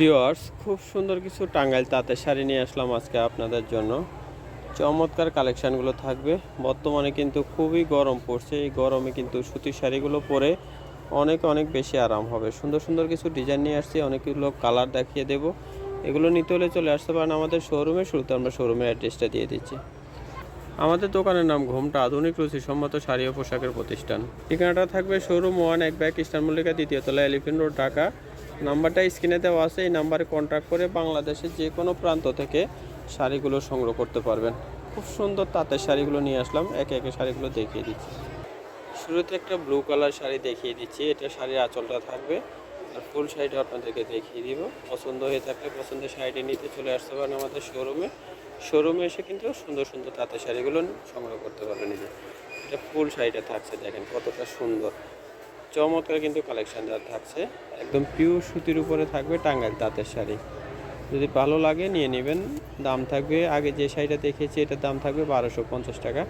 Viewers খুব সুন্দর কিছু টাঙ্গাইল তাঁতের শাড়ি নিয়ে আসলাম আজকে আপনাদের জন্য। চমৎকার কালেকশানগুলো থাকবে। বর্তমানে কিন্তু খুবই গরম পড়ছে। এই গরমে কিন্তু সুতির শাড়িগুলো পরে অনেক অনেক বেশি আরাম হবে। সুন্দর সুন্দর কিছু ডিজাইন নিয়ে আসছি, অনেকগুলো কালার দেখিয়ে দেব। এগুলো নিতে হলে চলে আসতে পারেন আমাদের শোরুমে শুরুতে আমরা শোরুমের অ্যাড্রেসটা দিয়ে দিচ্ছি। আমাদের দোকানের নাম ঘুমটা আধুনিক রুচিসম্মত শাড়ি ও পোশাকের প্রতিষ্ঠান। ঠিকানাটা থাকবে শোরুম ওয়ান এক ব্যাগ ইস্টার মল্লিকা দ্বিতীয় তলা এলিফেন্ট রোড, ঢাকা। নাম্বারটা স্ক্রিনে দেওয়া আছে, এই নাম্বারে কন্ট্যাক্ট করে বাংলাদেশের যে কোনো প্রান্ত থেকে শাড়িগুলো সংগ্রহ করতে পারবেন। খুব সুন্দর তাঁতের শাড়িগুলো নিয়ে আসলাম, একে একে শাড়িগুলো দেখিয়ে দিচ্ছি। শুরুতে একটা ব্লু কালার শাড়ি দেখিয়ে দিচ্ছি, এটা শাড়ির আঁচলটা থাকবে। আর ফুল শাড়িটা আপনাদেরকে দেখিয়ে দিব। পছন্দ হয়ে থাকলে পছন্দের শাড়িটি নিতে চলে আসতে পারেন আমাদের শোরুমে শোরুমে এসে কিন্তু সুন্দর সুন্দর তাঁতের শাড়িগুলো সংগ্রহ করতে পারবেন নিজে এটা ফুল শাড়িটা থাকছে, দেখেন কতটা সুন্দর। চমৎকার কিন্তু কালেকশানটা থাকছে। একদম পিওর সুতির উপরে থাকবে টাঙ্গাইল তাঁতের শাড়ি। যদি ভালো লাগে নিয়ে নেবেন, দাম থাকবে, আগে যে শাড়িটা দেখিয়েছি এটার দাম থাকবে বারোশো পঞ্চাশ টাকা।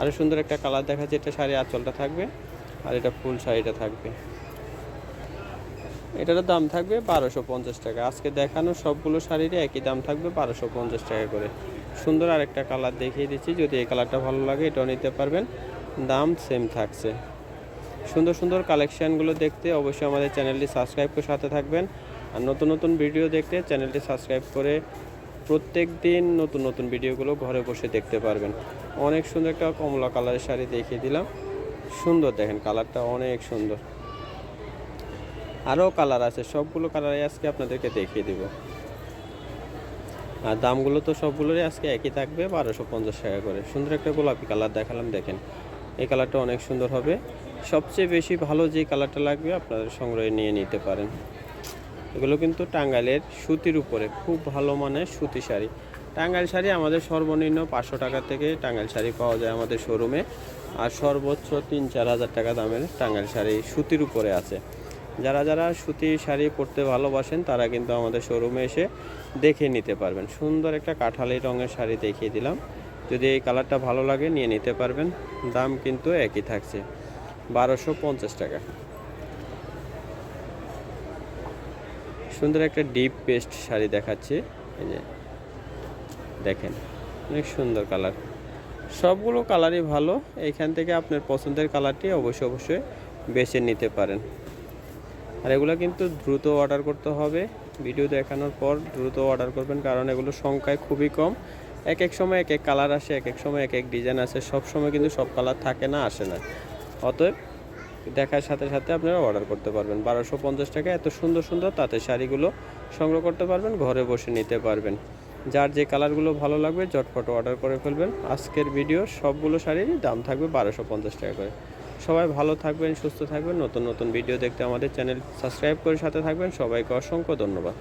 আরও সুন্দর একটা কালার দেখাচ্ছে, এটা শাড়ি আঁচলটা থাকবে, আর এটা ফুল শাড়িটা থাকবে। এটার দাম থাকবে বারোশো পঞ্চাশ টাকা। আজকে দেখানো সবগুলো শাড়ির একই দাম থাকবে বারোশো পঞ্চাশ টাকা করে। সুন্দর আরেকটা কালার দেখিয়ে দিচ্ছি। যদি এই কালারটা ভালো লাগে, এটাও নিতে পারবেন। দাম সেম থাকছে। সুন্দর সুন্দর কালেকশানগুলো দেখতে অবশ্যই আমাদের চ্যানেলটি সাবস্ক্রাইব করে সাথে থাকবেন। আর নতুন নতুন ভিডিও দেখতে চ্যানেলটি সাবস্ক্রাইব করে প্রত্যেক দিন নতুন নতুন ভিডিওগুলো ঘরে বসে দেখতে পারবেন। অনেক সুন্দর একটা কমলা কালারের শাড়ি দেখিয়ে দিলাম। সুন্দর দেখেন কালারটা অনেক সুন্দর। আরও কালার আছে, সবগুলো কালারই আজকে আপনাদেরকে দেখিয়ে দিব। আর দামগুলো তো সবগুলোরই আজকে একই থাকবে, বারোশো পঞ্চাশ টাকা করে। সুন্দর একটা গোলাপি কালার দেখালাম, দেখেন। এই কালারটা অনেক সুন্দর হবে। সবচেয়ে বেশি ভালো যে কালারটা লাগবে আপনাদের সংগ্রহে নিয়ে নিতে পারেন। এগুলো কিন্তু টাঙ্গাইলের সুতির উপরে, খুব ভালো মানের সুতি শাড়ি। টাঙ্গাইল শাড়ি আমাদের সর্বনিম্ন পাঁচশো টাকা থেকে টাঙ্গাইল শাড়ি পাওয়া যায় আমাদের শোরুমে। আর সর্বোচ্চ তিন চার হাজার টাকা দামের টাঙ্গাইল শাড়ি সুতির উপরে আছে। যারা যারা সুতি শাড়ি পরতে ভালোবাসেন, তারা কিন্তু আমাদের শোরুমে এসে দেখে নিতে পারবেন। সুন্দর একটা কাঁঠালি রঙের শাড়ি দেখিয়ে দিলাম। যদি এই কালারটা ভালো লাগে, নিয়ে নিতে পারবেন। দাম কিন্তু একই থাকছে। বারোশো পঞ্চাশ টাকা। সুন্দর একটা ডিপ পেস্ট শাড়ি দেখাচ্ছে। এই যে, দেখেন, অনেক সুন্দর কালার সবগুলো কালারই ভালো। এইখান থেকে আপনার পছন্দের কালারটি অবশ্যই অবশ্যই বেছে নিতে পারেন। আর এগুলো কিন্তু দ্রুত অর্ডার করতে হবে। ভিডিও দেখানোর পর দ্রুত অর্ডার করবেন, কারণ এগুলো সংখ্যায় খুবই কম। এক এক সময় এক এক কালার আসে, এক এক সময় এক এক ডিজাইন আসে। সব সময় কিন্তু সব কালার থাকে না, আসে না। অতএব দেখার সাথে সাথে আপনারা অর্ডার করতে পারবেন। বারোশো পঞ্চাশ টাকা, এত সুন্দর সুন্দর তাতে শাড়িগুলো সংগ্রহ করতে পারবেন, ঘরে বসে নিতে পারবেন। যার যে কালারগুলো ভালো লাগবে চটপট অর্ডার করে ফেলবেন। আজকের ভিডিও সবগুলো শাড়িরই দাম থাকবে বারোশো পঞ্চাশ টাকা করে। সবাই ভালো থাকবেন, সুস্থ থাকবেন। নতুন নতুন ভিডিও দেখতে আমাদের চ্যানেল সাবস্ক্রাইব করে সাথে থাকবেন। সবাইকে অসংখ্য ধন্যবাদ।